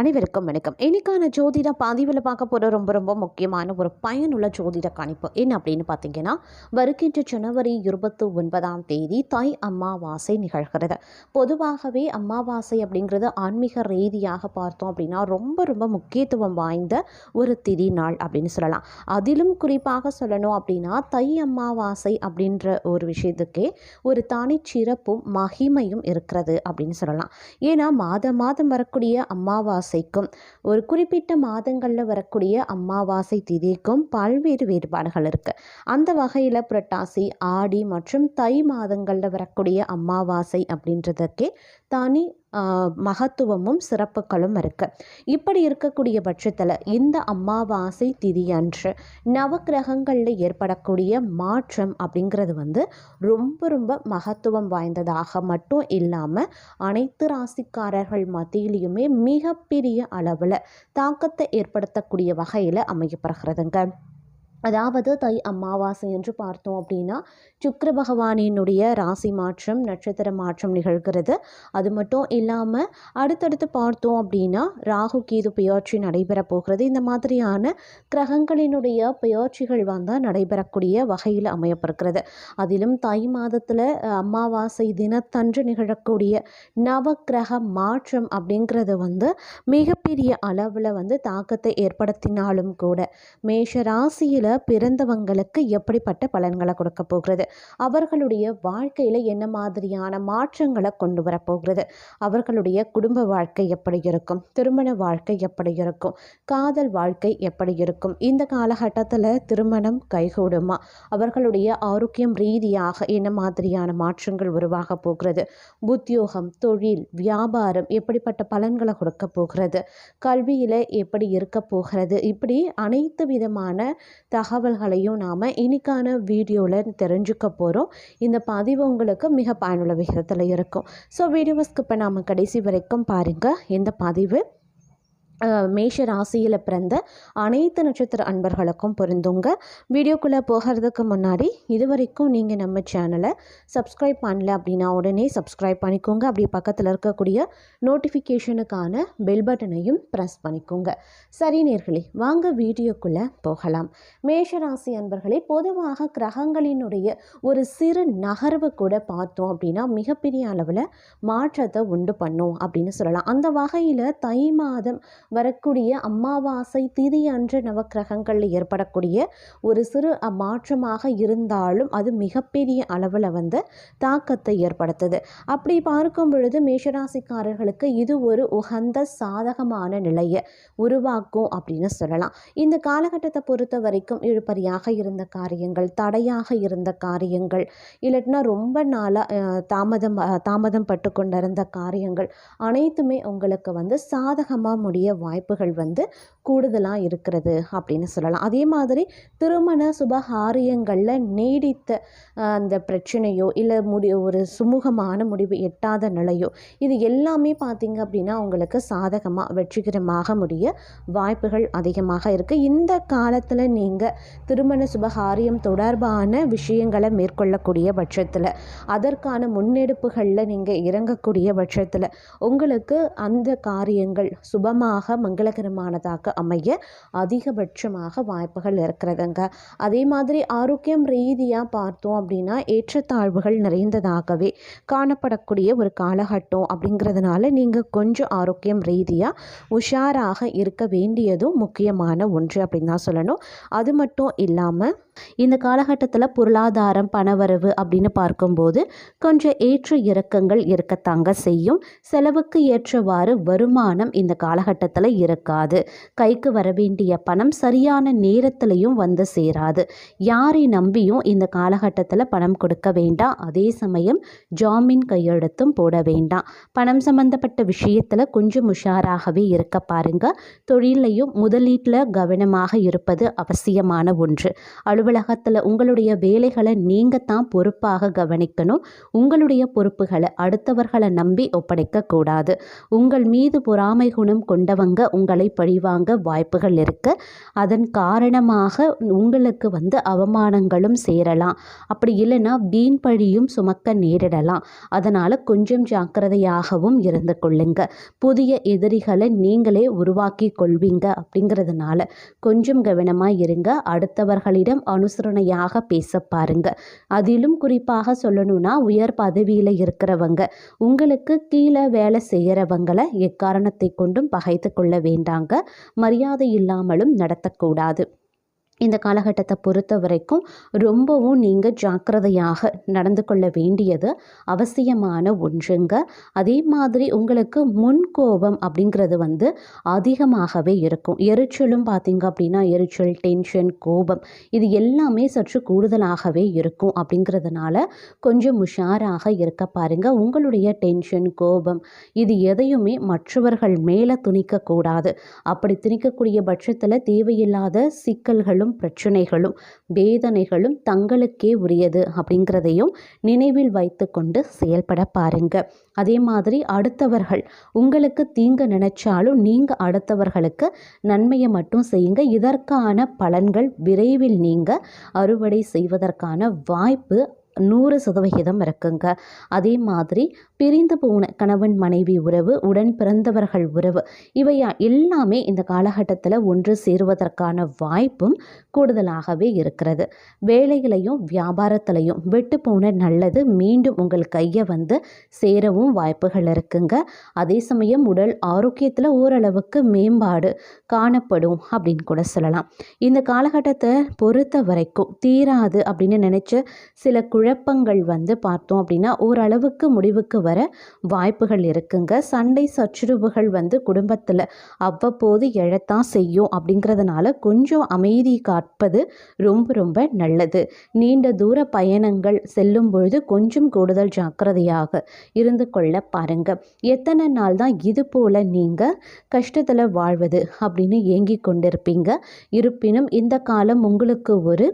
அனைவருக்கும் வணக்கம். இன்னைக்கான ஜோதிட பதிவில் பார்க்க போகிற ரொம்ப ரொம்ப முக்கியமான ஒரு பயனுள்ள ஜோதிட கணிப்பு என்ன அப்படின்னு பார்த்தீங்கன்னா வருகின்ற ஜனவரி இருபத்தி ஒன்பதாம் தேதி தை அம்மாவாசை நிகழ்கிறது. பொதுவாகவே அம்மாவாசை அப்படிங்கிறது ஆன்மீக ரீதியாக பார்த்தோம் அப்படின்னா ரொம்ப ரொம்ப முக்கியத்துவம் வாய்ந்த ஒரு திதி நாள் அப்படின்னு சொல்லலாம். அதிலும் குறிப்பாக சொல்லணும் அப்படின்னா தை அம்மாவாசை அப்படின்ற ஒரு விஷயத்துக்கே ஒரு தனி சிறப்பும் மகிமையும் இருக்கிறது அப்படின்னு சொல்லலாம். ஏன்னா மாதம் மாதம் வரக்கூடிய அம்மாவாசை அமாவாசைக்கும் ஒரு குறிப்பிட்ட மாதங்களில் வரக்கூடிய அமாவாசை திதிக்கும் பல்வேறு வேறுபாடுகள் இருக்குது அந்த வகையில் புரட்டாசி ஆடி மற்றும் தை மாதங்களில் வரக்கூடிய அமாவாசை அப்படின்றதுக்கே தனி மகத்துவமும் சிறப்புகளும் இருக்குது இப்படி இருக்கக்கூடிய பட்சத்தில் இந்த அமாவாசை திதி அன்று நவக்கிரகங்களில் ஏற்படக்கூடிய மாற்றம் அப்படிங்கிறது வந்து ரொம்ப ரொம்ப மகத்துவம் வாய்ந்ததாக மட்டும் இல்லாமல் அனைத்து ராசிக்காரர்கள் மத்தியிலையுமே மிகப்பெரிய அளவில் தாக்கத்தை ஏற்படுத்தக்கூடிய வகையில் அமையப்படுகிறதுங்க அதாவது தை அமாவாசை என்று பார்த்தோம் அப்படின்னா சுக்கர பகவானினுடைய ராசி மாற்றம் நட்சத்திர மாற்றம் நிகழ்கிறது. அது மட்டும் இல்லாமல் அடுத்தடுத்து பார்த்தோம் அப்படின்னா ராகு கேது பெயர்ச்சி நடைபெற போகிறது. இந்த மாதிரியான கிரகங்களினுடைய பெயர்ச்சிகள் வந்தால் நடைபெறக்கூடிய வகையில் அமையப்படுகிறது அதிலும் தை மாதத்தில் அமாவாசை தினத்தன்று நிகழக்கூடிய நவக்கிரக மாற்றம் அப்படிங்கிறது வந்து மிகப்பெரிய அளவில் வந்து தாக்கத்தை ஏற்படுத்தினாலும் கூட மேஷ ராசியில் பிறந்தவங்களுக்கு எப்படிப்பட்ட பலன்களை கொடுக்க போகிறது? அவர்களுடைய வாழ்க்கையில் என்ன மாதிரியான மாற்றங்களை கொண்டு வரப்போகிறது அவர்களுடைய குடும்ப வாழ்க்கை எப்படி இருக்கும்? திருமண வாழ்க்கை எப்படி இருக்கும்? காதல் வாழ்க்கை எப்படி இருக்கும்? இந்த காலகட்டத்தில் திருமணம் கைகூடுமா? அவர்களுடைய ஆரோக்கியம் ரீதியாக என்ன மாதிரியான மாற்றங்கள் உருவாக போகிறது? உத்தியோகம் தொழில் வியாபாரம் எப்படிப்பட்ட பலன்களை கொடுக்க போகிறது? கல்வியில் எப்படி இருக்க போகிறது? இப்படி அனைத்து விதமான தகவல்களையும் நாம் இன்னைக்கான வீடியோவில் தெரிஞ்சுக்க போகிறோம் இந்த பதிவு உங்களுக்கு மிக பயனுள்ள விகிதத்தில் இருக்கும். ஸோ வீடியோவை இப்போ நாம் கடைசி வரைக்கும் பாருங்கள் இந்த பதிவு மேஷ ராசியில் பிறந்த அனைத்து நட்சத்திர அன்பர்களுக்கும் பொருந்துங்க. வீடியோக்குள்ளே போகிறதுக்கு முன்னாடி இது வரைக்கும் நீங்கள் நம்ம சேனலை சப்ஸ்கிரைப் பண்ணல அப்படின்னா உடனே சப்ஸ்கிரைப் பண்ணிக்கோங்க. அப்படி பக்கத்தில் இருக்கக்கூடிய நோட்டிஃபிகேஷனுக்கான பெல் பட்டனையும் ப்ரெஸ் பண்ணிக்கோங்க. சரி நேர்களே வாங்க வீடியோக்குள்ளே போகலாம். மேஷ ராசி அன்பர்களே பொதுவாக கிரகங்களினுடைய ஒரு சிறு நகர்வு கூட பார்த்தோம் அப்படின்னா மிகப்பெரிய அளவில் மாற்றத்தை உண்டு பண்ணும் அப்படின்னு சொல்லலாம். அந்த வகையில் தை மாதம் வரக்கூடிய அமாவாசை திதி அன்று நவக்கிரகங்களில் ஏற்படக்கூடிய ஒரு சிறு மாற்றமாக இருந்தாலும் அது மிகப்பெரிய அளவில் வந்து தாக்கத்தை ஏற்படுத்துது. அப்படி பார்க்கும் பொழுது மேஷராசிக்காரர்களுக்கு இது ஒரு உகந்த சாதகமான நிலையை உருவாக்கும் அப்படின்னு சொல்லலாம். இந்த காலகட்டத்தை பொறுத்த வரைக்கும் இழுபறியாக இருந்த காரியங்கள் தடையாக இருந்த காரியங்கள் இல்லாட்டினா ரொம்ப நாளாக தாமதம் தாமதம் பட்டு கொண்டிருந்த காரியங்கள் அனைத்துமே உங்களுக்கு வந்து சாதகமாக முடிய வாய்ப்புகள் வந்து கூடுதலாக இருக்கிறது அப்படின்னு சொல்லலாம். அதே மாதிரி திருமண சுபகாரியங்களில் நீடித்த அந்த பிரச்சனையோ இல்லை முடி ஒரு சுமூகமான முடிவு எட்டாத நிலையோ இது எல்லாமே பார்த்திங்க அப்படின்னா உங்களுக்கு சாதகமாக வெற்றிகரமாக முடிய வாய்ப்புகள் அதிகமாக இருக்குது இந்த காலத்தில் நீங்கள் திருமண சுபகாரியம் தொடர்பான விஷயங்களை மேற்கொள்ளக்கூடிய பட்சத்தில் அதற்கான முன்னெடுப்புகளில் நீங்கள் இறங்கக்கூடிய பட்சத்தில் உங்களுக்கு அந்த காரியங்கள் சுபமாக மங்களகரமானதாக அமைய அதிகபட்சமாக வாய்ப்புகள் இருக்கிறதுங்க. அதே மாதிரி ஆரோக்கியம் ரீதியாக பார்த்தோம் அப்படின்னா ஏற்றத்தாழ்வுகள் நிறைந்ததாகவே காணப்படக்கூடிய ஒரு காலகட்டம் அப்படிங்கிறதுனால நீங்கள் கொஞ்சம் ஆரோக்கியம் ரீதியாக உஷாராக இருக்க வேண்டியதும் முக்கியமான ஒன்று அப்படின்னு தான் சொல்லணும். அது மட்டும் இல்லாமல் இந்த காலகட்டத்தில் பொருளாதாரம் பணவரவு அப்படின்னு பார்க்கும்போது கொஞ்சம் ஏற்ற இறக்கங்கள் இருக்கத்தாங்க செய்யும். செலவுக்கு ஏற்றவாறு வருமானம் இந்த காலகட்டத்தில் இருக்காது கைக்கு வர வேண்டிய பணம் சரியான நேரத்திலையும் வந்து சேராது. யாரை நம்பியும் இந்த காலகட்டத்தில் பணம் கொடுக்க வேண்டாம். அதே சமயம் ஜாமீன் கையெழுத்தும் போட வேண்டாம். பணம் சம்பந்தப்பட்ட விஷயத்தில் கொஞ்சம் உஷாராகவே இருக்க பாருங்க. தொழிலையும் முதலீட்டில் கவனமாக இருப்பது அவசியமான ஒன்று. அலுவலகத்தில் உங்களுடைய வேலைகளை நீங்கள் தான் பொறுப்பாக கவனிக்கணும். உங்களுடைய பொறுப்புகளை அடுத்தவர்களை நம்பி ஒப்படைக்கக்கூடாது உங்கள் மீது பொறாமை குணம் கொண்டவங்க அடுத்தவங்க உங்களை பழிவாங்க வாய்ப்புகள் இருக்குது அதன் காரணமாக உங்களுக்கு வந்து அவமானங்களும் சேரலாம். அப்படி இல்லைன்னா வீண் பழியும் சுமக்க நேரிடலாம். அதனால் கொஞ்சம் ஜாக்கிரதையாகவும் இருந்து கொள்ளுங்க. புதிய எதிரிகளை நீங்களே உருவாக்கி கொள்வீங்க அப்படிங்கிறதுனால கொஞ்சம் கவனமாக இருங்க. அடுத்தவர்களிடம் அனுசரணையாக பேச பாருங்க. அதிலும் குறிப்பாக சொல்லணும்னா உயர் பதவியில் இருக்கிறவங்க உங்களுக்கு கீழே வேலை செய்கிறவங்களை எக்காரணத்தை கொண்டும் பகைத்து கொள்ள வேண்டாங்க. மரியாதை இல்லாமலும் நடத்தக்கூடாது. இந்த காலகட்டத்தை பொறுத்த வரைக்கும் ரொம்பவும் நீங்கள் ஜாக்கிரதையாக நடந்து கொள்ள வேண்டியது அவசியமான ஒன்றுங்க. அதே மாதிரி உங்களுக்கு முன்கோபம் அப்படிங்கிறது வந்து அதிகமாகவே இருக்கும். எரிச்சலும் பார்த்தீங்க அப்படின்னா எரிச்சல் டென்ஷன் கோபம் இது எல்லாமே சற்று கூடுதலாகவே இருக்கும் அப்படிங்கிறதுனால கொஞ்சம் உஷாராக இருக்க பாருங்கள் உங்களுடைய டென்ஷன் கோபம் இது எதையுமே மற்றவர்கள் மேலே துணிக்கக்கூடாது. அப்படி திணிக்கக்கூடிய பட்சத்தில் தேவையில்லாத சிக்கல்களும் பிரச்சனைகளும் வேதனைகளும் தங்களுக்கே உரியது அப்படிங்கிறதையும் நினைவில் வைத்துக்கொண்டு செயல்பட பாருங்க. அதே மாதிரி அடுத்தவர்கள் உங்களுக்கு தீங்கு நினைச்சாலும் நீங்கள் அடுத்தவர்களுக்கு நன்மையை மட்டும் செய்யுங்க. இதற்கான பலன்கள் விரைவில் நீங்கள் அறுவடை செய்வதற்கான வாய்ப்பு நூறு சதவிகிதம் இருக்குங்க அதே மாதிரி பிரிந்து போன கணவன் மனைவி உறவு உடன் பிறந்தவர்கள் உறவு இவையா எல்லாமே இந்த காலகட்டத்தில் ஒன்று சேருவதற்கான வாய்ப்பும் கூடுதலாகவே இருக்கிறது. வேலைகளையும் வியாபாரத்திலையும் விட்டு போன நல்லது மீண்டும் உங்கள் கையை வந்து சேரவும் வாய்ப்புகள் இருக்குங்க. அதே சமயம் உடல் ஆரோக்கியத்தில் ஓரளவுக்கு மேம்பாடு காணப்படும் அப்படின்னு கூட சொல்லலாம். இந்த காலகட்டத்தை பொறுத்த வரைக்கும் தீராது அப்படின்னு நினச்ச சில குழப்பங்கள் வந்து பார்த்தோம் அப்படின்னா ஓரளவுக்கு முடிவுக்கு வர வாய்ப்புகள் இருக்குங்க. சண்டை சச்சுரவுகள் வந்து குடும்பத்தில் அவ்வப்போது எழத்தான் செய்யும் அப்படிங்கிறதுனால கொஞ்சம் அமைதி காப்பது ரொம்ப ரொம்ப நல்லது. நீண்ட தூர பயணங்கள் செல்லும் பொழுது கொஞ்சம் கூடுதல் ஜாக்கிரதையாக இருந்து கொள்ள பாருங்க. எத்தனை நாள் தான் இது போல் நீங்கள் கஷ்டத்தில் வாழ்வது அப்படின்னு ஏங்கி கொண்டிருப்பீங்க. இருப்பினும் இந்த காலம் உங்களுக்கு ஒரு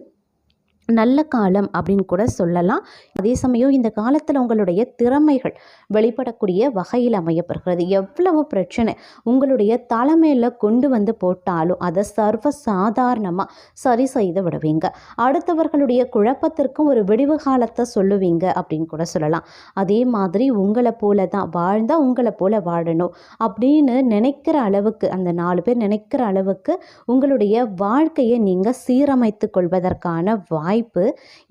நல்ல காலம் அப்படின்னு கூட சொல்லலாம். அதே சமயம் இந்த காலத்தில் உங்களுடைய திறமைகள் வெளிப்படக்கூடிய வகையில் அமையப்படுகிறது எவ்வளவு பிரச்சனை உங்களுடைய தலைமையில் கொண்டு வந்து போட்டாலும் அதை சர்வ சாதாரணமாக சரி செய்து விடுவீங்க. அடுத்தவர்களுடைய குழப்பத்திற்கும் ஒரு விடிவு காலத்தை சொல்லுவீங்க அப்படின்னு கூட சொல்லலாம். அதே மாதிரி உங்களை போல தான் வாழ்ந்தால் உங்களை போல வாழணும் அப்படின்னு நினைக்கிற அளவுக்கு அந்த நாலு பேர் நினைக்கிற அளவுக்கு உங்களுடைய வாழ்க்கையை நீங்கள் சீரமைத்து கொள்வதற்கான வாய்ப்பு வாய்ப்பு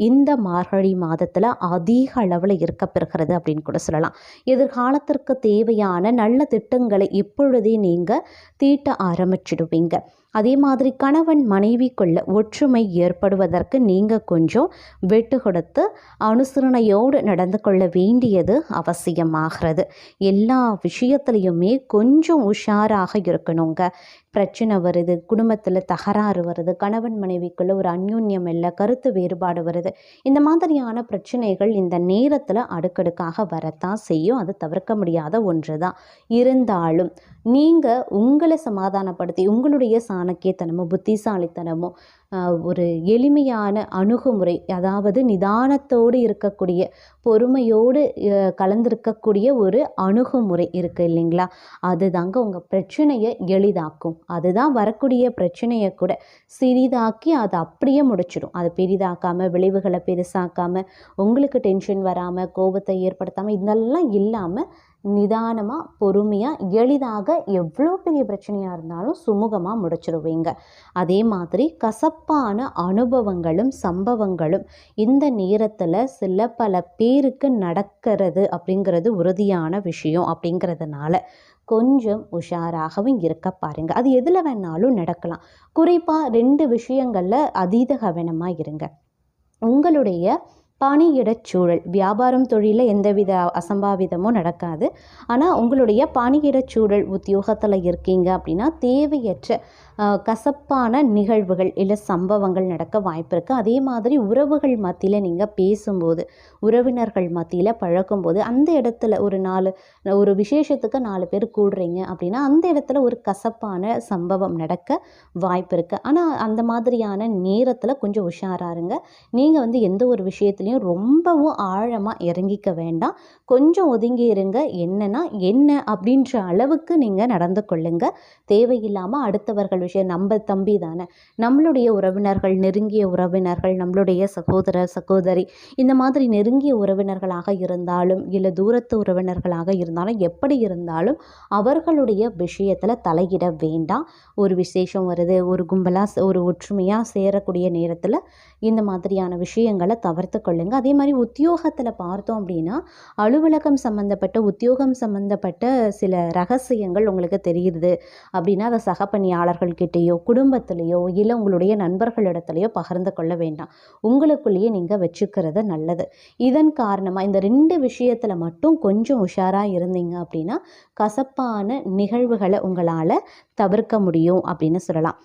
இந்த மார்கழி மாதத்தில் அதிக அளவில் இருக்க பெறுகிறது அப்படின்னு கூட சொல்லலாம். எதிர்காலத்திற்கு தேவையான நல்ல திட்டங்களை இப்பொழுதே நீங்கள் தீட்ட ஆரம்பிச்சிடுவீங்க. அதே மாதிரி கணவன் மனைவிக்குள்ள ஒற்றுமை ஏற்படுவதற்கு நீங்கள் கொஞ்சம் விட்டு கொடுத்து அனுசரணையோடு நடந்து கொள்ள வேண்டியது அவசியமாகிறது. எல்லா விஷயத்துலையுமே கொஞ்சம் உஷாராக இருக்கணுங்க. பிரச்சனை வருது குடும்பத்தில் தகராறு வருது கணவன் மனைவிக்குள்ள ஒரு அந்யூன்யம் இல்லை கருத்து வேறுபாடு வருது. இந்த மாதிரியான பிரச்சனைகள் இந்த நேரத்தில் அடுக்கடுக்காக வரத்தான் செய்யும். அது தவிர்க்க முடியாத ஒன்று தான் இருந்தாலும் நீங்கள் உங்களை சமாதானப்படுத்தி உங்களுடைய சாணக்கியத்தனமோ புத்திசாலித்தனமோ ஒரு எளிமையான அணுகுமுறை அதாவது நிதானத்தோடு இருக்கக்கூடிய பொறுமையோடு கலந்திருக்கக்கூடிய ஒரு அணுகுமுறை இருக்குது இல்லைங்களா? அதுதாங்க உங்கள் பிரச்சனையை எளிதாக்கும். அதுதான் வரக்கூடிய பிரச்சனையை கூட சிறிதாக்கி அதை அப்படியே முடிச்சிடும். அதை பெரிதாக்காமல் விளைவுகளை பெருசாக்காமல் உங்களுக்கு டென்ஷன் வராமல் கோபத்தை ஏற்படுத்தாமல் இதெல்லாம் இல்லாமல் நிதானமாக பொறுமையாக எளிதாக எவ்வளோ பெரிய பிரச்சனையாக இருந்தாலும் சுமூகமாக முடிச்சிருவீங்க. அதே மாதிரி கசப்பான அனுபவங்களும் சம்பவங்களும் இந்த நேரத்தில் சில பல பேருக்கு நடக்கிறது அப்படிங்கிறது உறுதியான விஷயம் அப்படிங்கிறதுனால கொஞ்சம் உஷாராகவும் இருக்க பாருங்கள் அது எதில் வேணாலும் நடக்கலாம். குறிப்பாக ரெண்டு விஷயங்களில் அதீத கவனமாக இருங்க. உங்களுடைய பணியிடச் சூழல். வியாபாரம் தொழிலில் எந்தவித அசம்பாவிதமும் நடக்காது. ஆனால் உங்களுடைய பணியிடச் சூழல் உத்தியோகத்தில் இருக்கீங்க அப்படின்னா தேவையற்ற கசப்பான நிகழ்வுகள் இல்லை சம்பவங்கள் நடக்க வாய்ப்பு இருக்குது அதே மாதிரி உறவுகள் மத்தியில் நீங்கள் பேசும்போது உறவினர்கள் மத்தியில் பழக்கும்போது அந்த இடத்துல ஒரு நாலு ஒரு விசேஷத்துக்கு நாலு பேர் கூடுறீங்க அப்படின்னா அந்த இடத்துல ஒரு கசப்பான சம்பவம் நடக்க வாய்ப்பு இருக்குது ஆனால் அந்த மாதிரியான நேரத்தில் கொஞ்சம் உஷாராருங்க நீங்கள் வந்து எந்த ஒரு விஷயத்துலையும் விஷயத்துலையும் ரொம்பவும் ஆழமாக இறங்கிக்க வேண்டாம். கொஞ்சம் ஒதுங்கி இருங்க. என்னன்னா என்ன அப்படின்ற அளவுக்கு நீங்கள் நடந்து கொள்ளுங்க. தேவையில்லாமல் அடுத்தவர்கள் விஷயம் நம்ம தம்பி தானே. நம்மளுடைய உறவினர்கள் நெருங்கிய உறவினர்கள் நம்மளுடைய சகோதரர் சகோதரி இந்த மாதிரி நெருங்கிய உறவினர்களாக இருந்தாலும் இல்லை தூரத்து உறவினர்களாக இருந்தாலும் எப்படி இருந்தாலும் அவர்களுடைய விஷயத்தில் தலையிட வேண்டாம். ஒரு விசேஷம் வருது ஒரு கும்பலாக ஒரு ஒற்றுமையாக சேரக்கூடிய நேரத்தில் இந்த மாதிரியான விஷயங்களை தவிர்த்து கொள்ளுங்க. அதே மாதிரி உத்தியோகத்தில் பார்த்தோம் அப்படின்னா அலுவலகம் சம்மந்தப்பட்ட உத்தியோகம் சம்மந்தப்பட்ட சில ரகசியங்கள் உங்களுக்கு தெரியுது அப்படின்னா அதை சக பணியாளர்கள்கிட்டேயோ குடும்பத்திலேயோ இல்லை உங்களுடைய நண்பர்களிடத்துலையோ பகிர்ந்து கொள்ள வேண்டாம். உங்களுக்குள்ளேயே நீங்கள் வச்சுக்கிறது நல்லது. இதன் காரணமாக இந்த ரெண்டு விஷயத்தில் மட்டும் கொஞ்சம் உஷாராக இருந்தீங்க அப்படின்னா கசப்பான நிகழ்வுகளை உங்களால் தவிர்க்க முடியும் அப்படின்னு சொல்லலாம்.